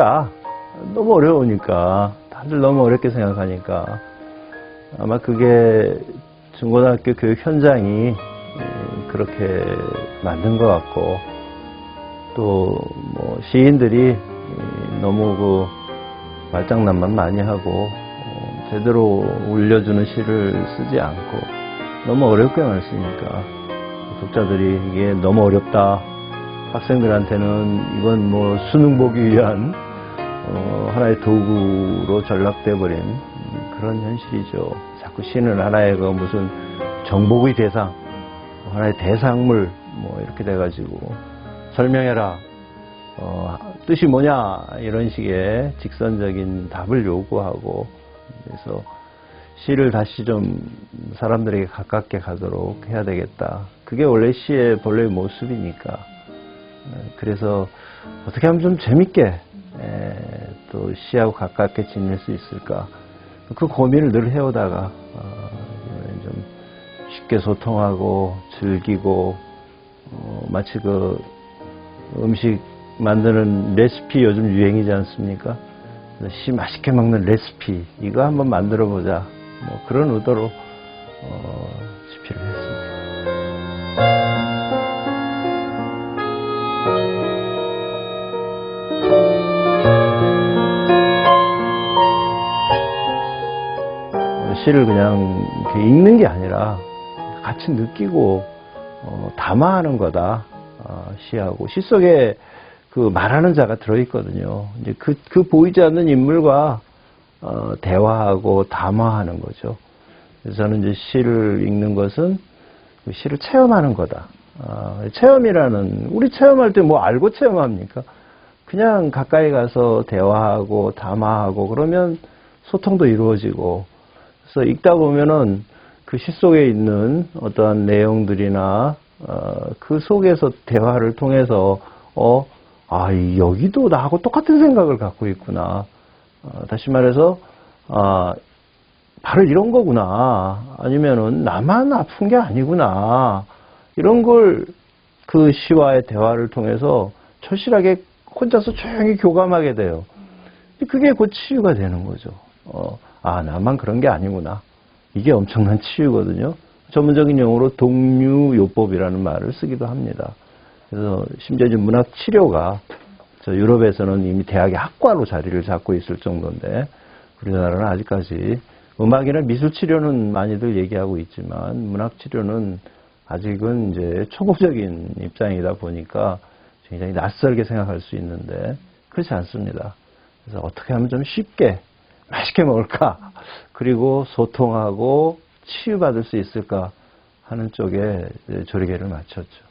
읽기가 너무 어려우니까 다들 너무 어렵게 생각하니까 아마 그게 중고등학교 교육 현장이 음, 그렇게 만든 것 같고 또 뭐 시인들이 이, 너무 그 말장난만 많이 하고 어, 제대로 울려주는 시를 쓰지 않고 너무 어렵게만 쓰니까 독자들이 이게 너무 어렵다. 학생들한테는 이건 뭐 수능 보기 위한 어, 하나의 도구로 전락돼 버린 음, 그런 현실이죠. 자꾸 시는 하나의 그 무슨 정복의 대상, 하나의 대상물 뭐 이렇게 돼가지고 설명해라. 어, 뜻이 뭐냐 이런 식의 직선적인 답을 요구하고 그래서 시를 다시 좀 사람들에게 가깝게 가도록 해야 되겠다. 그게 원래 시의 본래 모습이니까. 어, 그래서 어떻게 하면 좀 재밌게 에, 또 시하고 가깝게 지낼 수 있을까 그 고민을 늘 해오다가 어, 좀 쉽게 소통하고 즐기고 어, 마치 그 음식 만드는 레시피 요즘 유행이지 않습니까? 시 맛있게 먹는 레시피 이거 한번 만들어 보자 뭐 그런 의도로 어, 집필을 했습니다. 시를 그냥 이렇게 읽는 게 아니라 같이 느끼고 어, 담아하는 거다. 어, 시하고 시 속에 그 말하는 자가 들어있거든요. 이제 그, 그 보이지 않는 인물과 어, 대화하고 담화하는 거죠. 그래서 저는 이제 시를 읽는 것은 그 시를 체험하는 거다. 아, 체험이라는 우리 체험할 때 뭐 알고 체험합니까? 그냥 가까이 가서 대화하고 담화하고 그러면 소통도 이루어지고 그래서 읽다 보면은 그 시 속에 있는 어떠한 내용들이나 어, 그 속에서 대화를 통해서 어, 아 여기도 나하고 똑같은 생각을 갖고 있구나. 어, 다시 말해서 아 바로 이런 거구나. 아니면은 나만 아픈 게 아니구나. 이런 걸 그 시와의 대화를 통해서 절실하게 혼자서 조용히 교감하게 돼요. 그게 곧 치유가 되는 거죠. 어, 아, 나만 그런 게 아니구나. 이게 엄청난 치유거든요. 전문적인 용어로 동류요법이라는 말을 쓰기도 합니다. 그래서 심지어 이제 문학 치료가 저 유럽에서는 이미 대학의 학과로 자리를 잡고 있을 정도인데 우리나라는 아직까지 음악이나 미술 치료는 많이들 얘기하고 있지만 문학 치료는 아직은 이제 초보적인 입장이다 보니까 굉장히 낯설게 생각할 수 있는데 그렇지 않습니다. 그래서 어떻게 하면 좀 쉽게 맛있게 먹을까 그리고 소통하고 치유받을 수 있을까 하는 쪽에 조리개를 맞췄죠.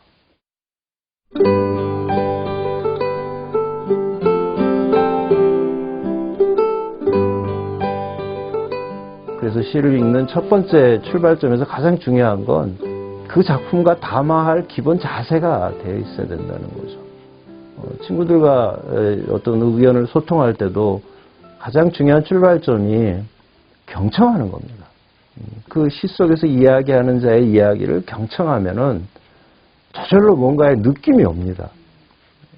그래서 시를 읽는 첫 번째 출발점에서 가장 중요한 건 그 작품과 담아할 기본 자세가 되어 있어야 된다는 거죠. 어, 친구들과 에, 어떤 의견을 소통할 때도 가장 중요한 출발점이 경청하는 겁니다. 그 시 속에서 이야기하는 자의 이야기를 경청하면은 저절로 뭔가의 느낌이 옵니다.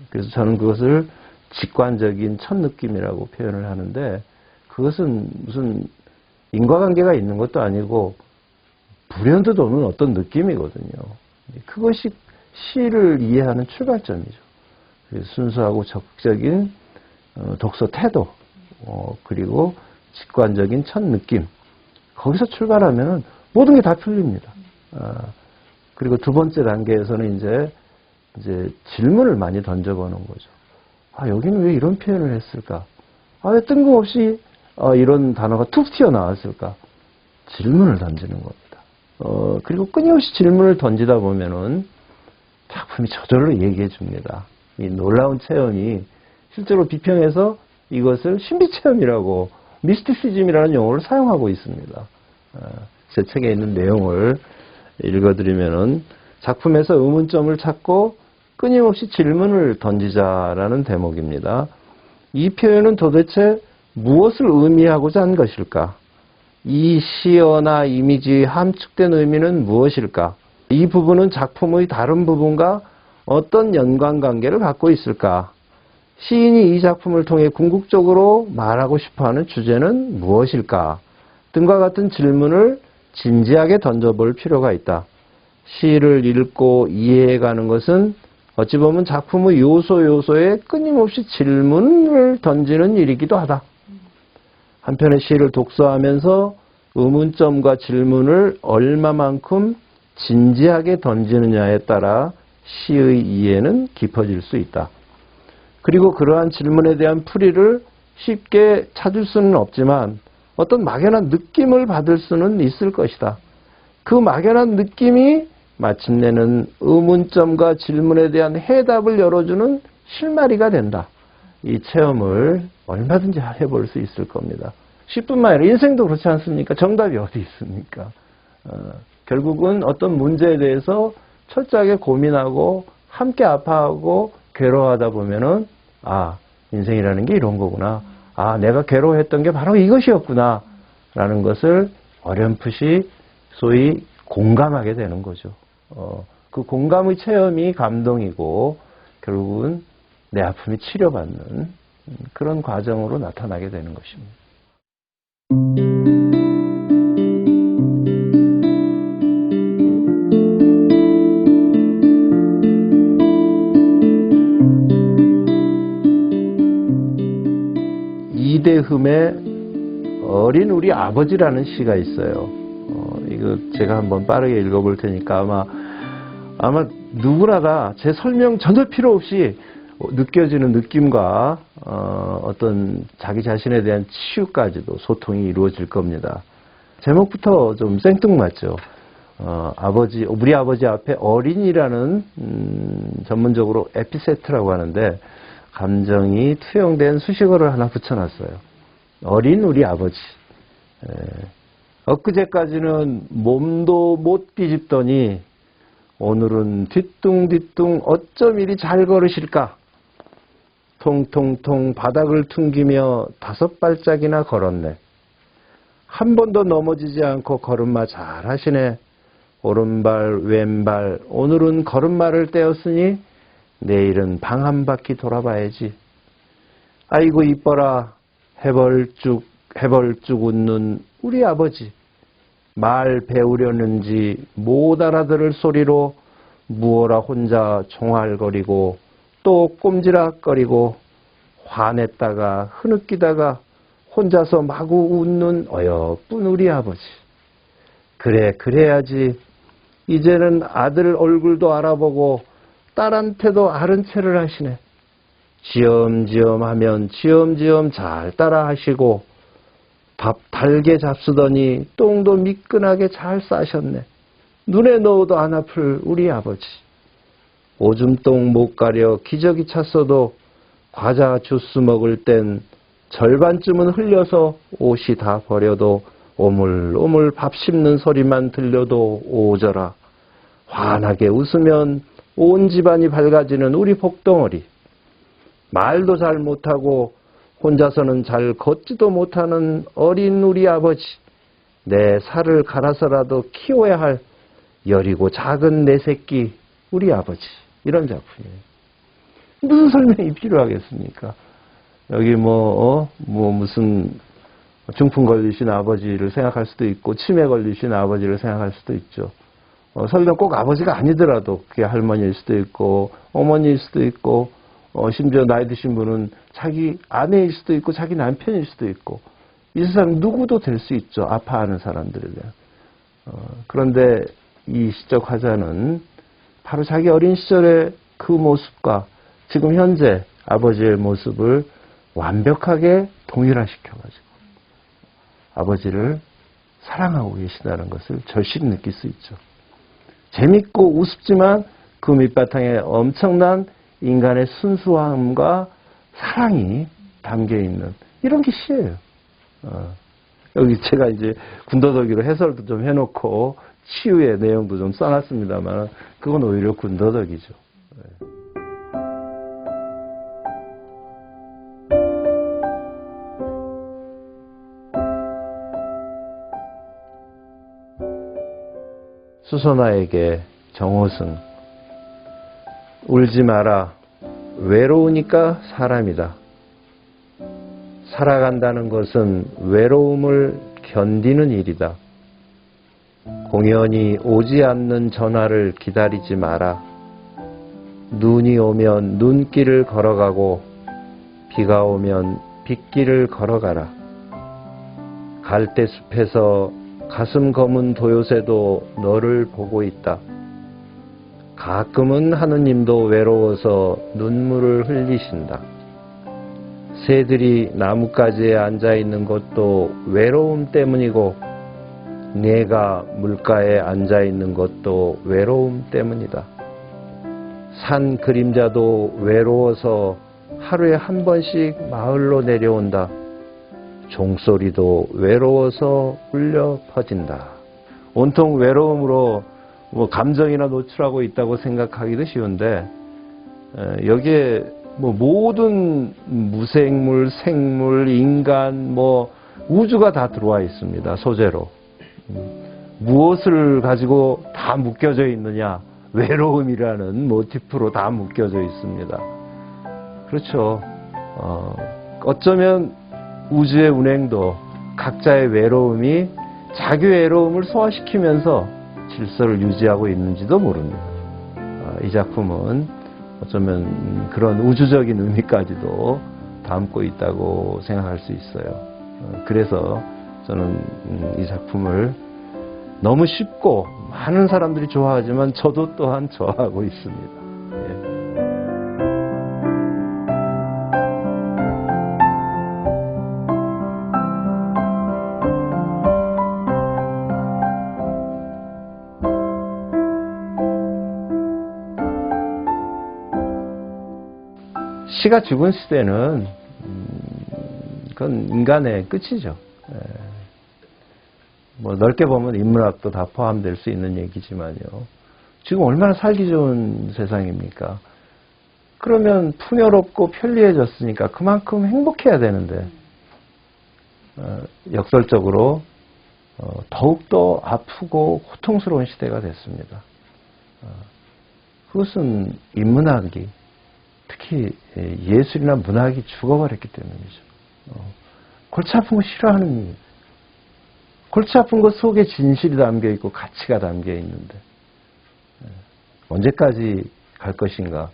그래서 저는 그것을 직관적인 첫 느낌이라고 표현을 하는데 그것은 무슨 인과관계가 있는 것도 아니고 불현듯 오는 어떤 느낌이거든요. 그것이 시를 이해하는 출발점이죠. 순수하고 적극적인 어, 독서 태도, 어, 그리고 직관적인 첫 느낌. 거기서 출발하면 모든 게 다 풀립니다. 아, 그리고 두 번째 단계에서는 이제, 이제 질문을 많이 던져보는 거죠. 아, 여기는 왜 이런 표현을 했을까? 아, 왜 뜬금없이 어, 이런 단어가 툭 튀어나왔을까? 질문을 던지는 겁니다. 어, 그리고 끊임없이 질문을 던지다 보면은 작품이 저절로 얘기해 줍니다. 이 놀라운 체험이 실제로 비평에서 이것을 신비체험이라고 미스티시즘이라는 용어를 사용하고 있습니다. 어, 제 책에 있는 내용을 읽어드리면은 작품에서 의문점을 찾고 끊임없이 질문을 던지자라는 대목입니다. 이 표현은 도대체 무엇을 의미하고자 한 것일까? 이 시어나 이미지의 함축된 의미는 무엇일까? 이 부분은 작품의 다른 부분과 어떤 연관관계를 갖고 있을까? 시인이 이 작품을 통해 궁극적으로 말하고 싶어 하는 주제는 무엇일까? 등과 같은 질문을 진지하게 던져볼 필요가 있다. 시를 읽고 이해해가는 것은 어찌 보면 작품의 요소 요소에 끊임없이 질문을 던지는 일이기도 하다. 한편의 시를 독서하면서 의문점과 질문을 얼마만큼 진지하게 던지느냐에 따라 시의 이해는 깊어질 수 있다. 그리고 그러한 질문에 대한 풀이를 쉽게 찾을 수는 없지만 어떤 막연한 느낌을 받을 수는 있을 것이다. 그 막연한 느낌이 마침내는 의문점과 질문에 대한 해답을 열어주는 실마리가 된다. 이 체험을 얼마든지 해볼 수 있을 겁니다. 10분 만에 인생도 그렇지 않습니까? 정답이 어디 있습니까? 어, 결국은 어떤 문제에 대해서 철저하게 고민하고 함께 아파하고 괴로워하다 보면은 아 인생이라는 게 이런 거구나. 아 내가 괴로워했던 게 바로 이것이었구나. 라는 것을 어렴풋이 소위 공감하게 되는 거죠. 어, 그 공감의 체험이 감동이고 결국은 내 아픔이 치료받는 음, 그런 과정으로 나타나게 되는 것입니다. 이대흠의 어린 우리 아버지라는 시가 있어요. 어, 이거 제가 한번 빠르게 읽어볼 테니까 아마 아마 누구나 다제 설명 전혀 필요 없이 느껴지는 느낌과 어, 떤 자기 자신에 대한 치유까지도 소통이 이루어질 겁니다. 제목부터 좀 생뚱맞죠. 어, 아버지, 우리 아버지 앞에 어린이라는 음, 전문적으로 에피세트라고 하는데 감정이 투영된 수식어를 하나 붙여놨어요. 어린 우리 아버지. 에, 엊그제까지는 몸도 못 뒤집더니 오늘은 뒤뚱뒤뚱 어쩜 이리 잘 걸으실까? 통통통 바닥을 퉁기며 다섯 발짝이나 걸었네. 한 번도 넘어지지 않고 걸음마 잘 하시네. 오른발, 왼발, 오늘은 걸음마를 떼었으니 내일은 방 한 바퀴 돌아봐야지. 아이고 이뻐라. 해벌쭉 해벌쭉 웃는 우리 아버지. 말 배우려는지 못 알아들을 소리로 무어라 혼자 종알거리고 또 꼼지락거리고 화냈다가 흐느끼다가 혼자서 마구 웃는 어여쁜 우리 아버지. 그래, 그래야지. 이제는 아들 얼굴도 알아보고 딸한테도 아른 체를 하시네. 지엄지엄 하면 지엄지엄 잘 따라 하시고 밥 달게 잡수더니 똥도 미끈하게 잘 싸셨네. 눈에 넣어도 안 아플 우리 아버지. 오줌똥 못 가려 기저귀 찼어도 과자 주스 먹을 땐 절반쯤은 흘려서 옷이 다 버려도 오물오물 밥 씹는 소리만 들려도 오저라. 환하게 웃으면 온 집안이 밝아지는 우리 복덩어리. 말도 잘 못하고 혼자서는 잘 걷지도 못하는 어린 우리 아버지. 내 살을 갈아서라도 키워야 할 여리고 작은 내 새끼 우리 아버지. 이런 작품이에요. 무슨 설명이 필요하겠습니까? 여기 뭐, 어? 뭐 무슨 중풍 걸리신 아버지를 생각할 수도 있고 치매 걸리신 아버지를 생각할 수도 있죠. 어, 설령 꼭 아버지가 아니더라도 그게 할머니일 수도 있고 어머니일 수도 있고 어, 심지어 나이 드신 분은 자기 아내일 수도 있고 자기 남편일 수도 있고 이 세상 누구도 될 수 있죠. 아파하는 사람들에 대한. 어, 그런데 이 시적 화자는 바로 자기 어린 시절의 그 모습과 지금 현재 아버지의 모습을 완벽하게 동일화시켜가지고 아버지를 사랑하고 계시다는 것을 절실히 느낄 수 있죠. 재밌고 우습지만 그 밑바탕에 엄청난 인간의 순수함과 사랑이 담겨 있는 이런 게 시예요. 어. 여기 제가 이제 군더더기로 해설도 좀 해놓고 치유의 내용도 좀 써놨습니다만 그건 오히려 군더더기죠. 수선화에게 정호승 울지 마라 외로우니까 사람이다. 살아간다는 것은 외로움을 견디는 일이다. 공연히 오지 않는 전화를 기다리지 마라. 눈이 오면 눈길을 걸어가고 비가 오면 빗길을 걸어가라. 갈대숲에서 가슴 검은 도요새도 너를 보고 있다. 가끔은 하느님도 외로워서 눈물을 흘리신다. 새들이 나뭇가지에 앉아 있는 것도 외로움 때문이고, 내가 물가에 앉아 있는 것도 외로움 때문이다. 산 그림자도 외로워서 하루에 한 번씩 마을로 내려온다. 종소리도 외로워서 울려 퍼진다. 온통 외로움으로 뭐 감정이나 노출하고 있다고 생각하기도 쉬운데 에, 여기에 뭐 모든 무생물, 생물, 인간, 뭐 우주가 다 들어와 있습니다. 소재로. 음, 무엇을 가지고 다 묶여져 있느냐? 외로움이라는 모티프로 다 묶여져 있습니다. 그렇죠. 어, 어쩌면 우주의 운행도 각자의 외로움이 자기 외로움을 소화시키면서 질서를 유지하고 있는지도 모릅니다. 어, 이 작품은 어쩌면 그런 우주적인 의미까지도 담고 있다고 생각할 수 있어요. 어, 그래서 저는 음, 이 작품을 너무 쉽고 많은 사람들이 좋아하지만 저도 또한 좋아하고 있습니다. 시가 죽은 시대는 음, 그건 인간의 끝이죠. 예. 뭐 넓게 보면 인문학도 다 포함될 수 있는 얘기지만요. 지금 얼마나 살기 좋은 세상입니까? 그러면 풍요롭고 편리해졌으니까 그만큼 행복해야 되는데 어, 역설적으로 어, 더욱더 아프고 고통스러운 시대가 됐습니다. 어, 그것은 인문학이 특히 예술이나 문학이 죽어버렸기 때문이죠. 어, 골치 아픈 거 싫어하는. 골치 아픈 것 속에 진실이 담겨 있고 가치가 담겨 있는데 예, 언제까지 갈 것인가?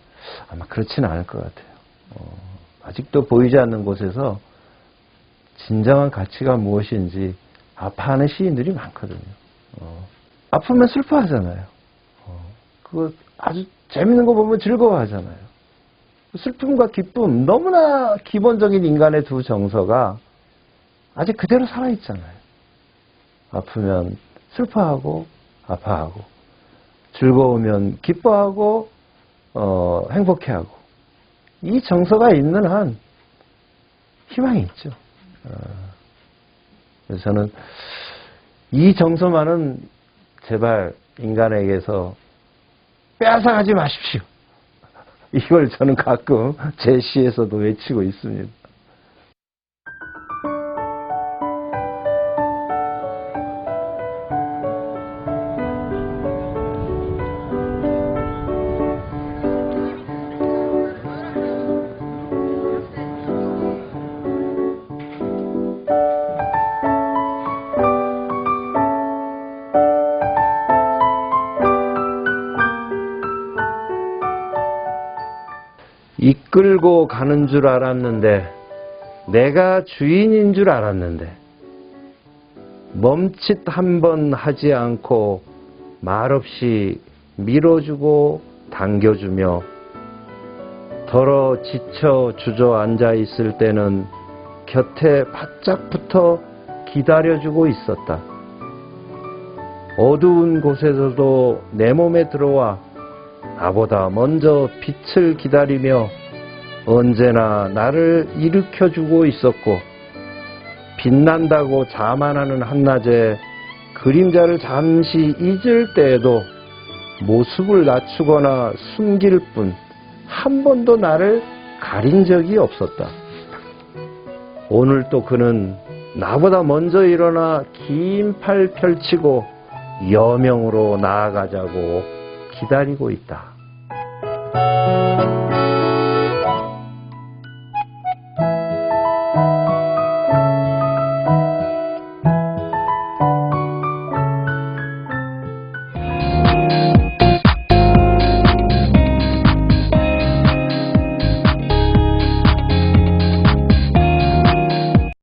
아마 그렇지는 않을 것 같아요. 어, 아직도 보이지 않는 곳에서 진정한 가치가 무엇인지 아파하는 시인들이 많거든요. 어, 아프면 슬퍼하잖아요. 어, 그거 아주 재밌는 거 보면 즐거워하잖아요. 슬픔과 기쁨, 너무나 기본적인 인간의 두 정서가 아직 그대로 살아있잖아요. 아프면 슬퍼하고, 아파하고, 즐거우면 기뻐하고, 어, 행복해하고. 이 정서가 있는 한 희망이 있죠. 어, 그래서 저는 이 정서만은 제발 인간에게서 빼앗아가지 마십시오. 이걸 저는 가끔 제 시에서도 외치고 있습니다. 끌고 가는 줄 알았는데 내가 주인인 줄 알았는데 멈칫 한 번 하지 않고 말없이 밀어주고 당겨주며 덜어 지쳐 주저앉아 있을 때는 곁에 바짝 붙어 기다려주고 있었다. 어두운 곳에서도 내 몸에 들어와 나보다 먼저 빛을 기다리며 언제나 나를 일으켜주고 있었고 빛난다고 자만하는 한낮에 그림자를 잠시 잊을 때에도 모습을 낮추거나 숨길 뿐 한 번도 나를 가린 적이 없었다. 오늘 또 그는 나보다 먼저 일어나 긴 팔 펼치고 여명으로 나아가자고 기다리고 있다.